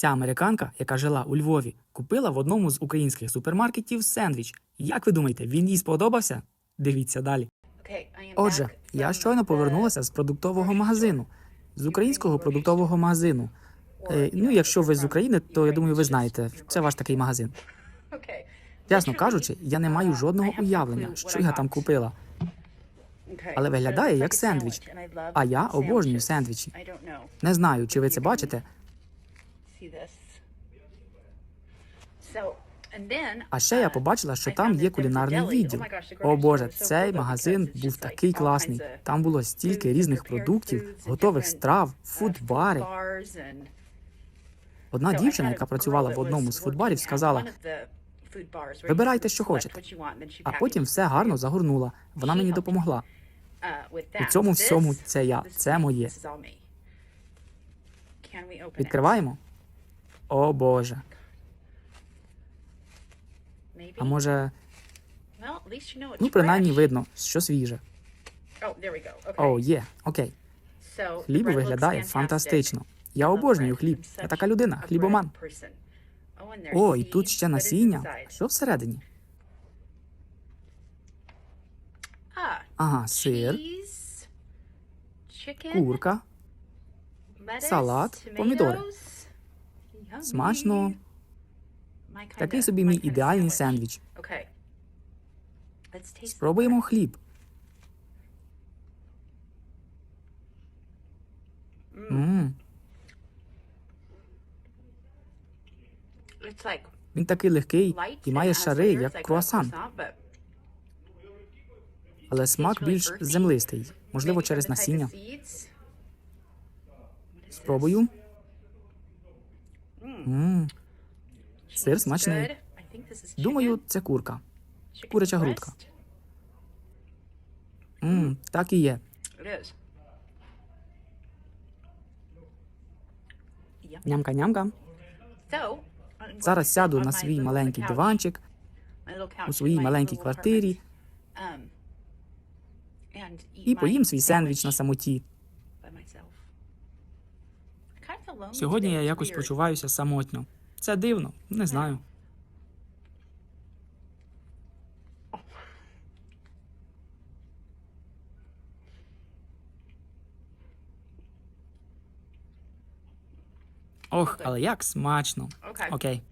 Ця американка, яка жила у Львові, купила в одному з українських супермаркетів сендвіч. Як ви думаєте, він їй сподобався? Дивіться далі. Отже, я щойно повернулася з продуктового магазину, з українського продуктового магазину. Е, ну, якщо ви з України, то я думаю, ви знаєте, це ваш такий магазин. Чесно кажучи, я не маю жодного уявлення, що я там купила. але виглядає як сендвіч. А я обожнюю сендвічі. Не знаю, чи ви це бачите. А ще я побачила, що там є кулінарний відділ. О Боже, цей магазин був такий класний. Там було стільки різних продуктів, готових страв, фудбари. Одна дівчина, яка працювала в одному з фудбарів, сказала: Вибирайте, що хочете. а потім все гарно загорнула. Вона мені допомогла. У цьому всьому це я, це моє. Відкриваємо. О Боже. А може, ну принаймні видно, що свіже. О, є, окей. Хліб виглядає фантастично. Я обожнюю хліб. Я така людина, хлібоман. О, і тут ще насіння. Що всередині? Ага, сир, курка, салат, помідори. Смачно. Такий собі мій ідеальний сендвіч. Спробуємо хліб. Мм, він такий легкий і має шари, як круасан, але смак більш землистий, можливо, через насіння. Спробую. Мм, сир смачний. Думаю, це курка. Куряча грудка. Мм, так і є. Нямка-нямка. Зараз сяду на свій маленький диванчик у своїй маленькій квартирі і поїм свій сендвіч на самоті. Сьогодні я якось почуваюся самотньо. Це дивно, не знаю. Ох, але як смачно. Окей.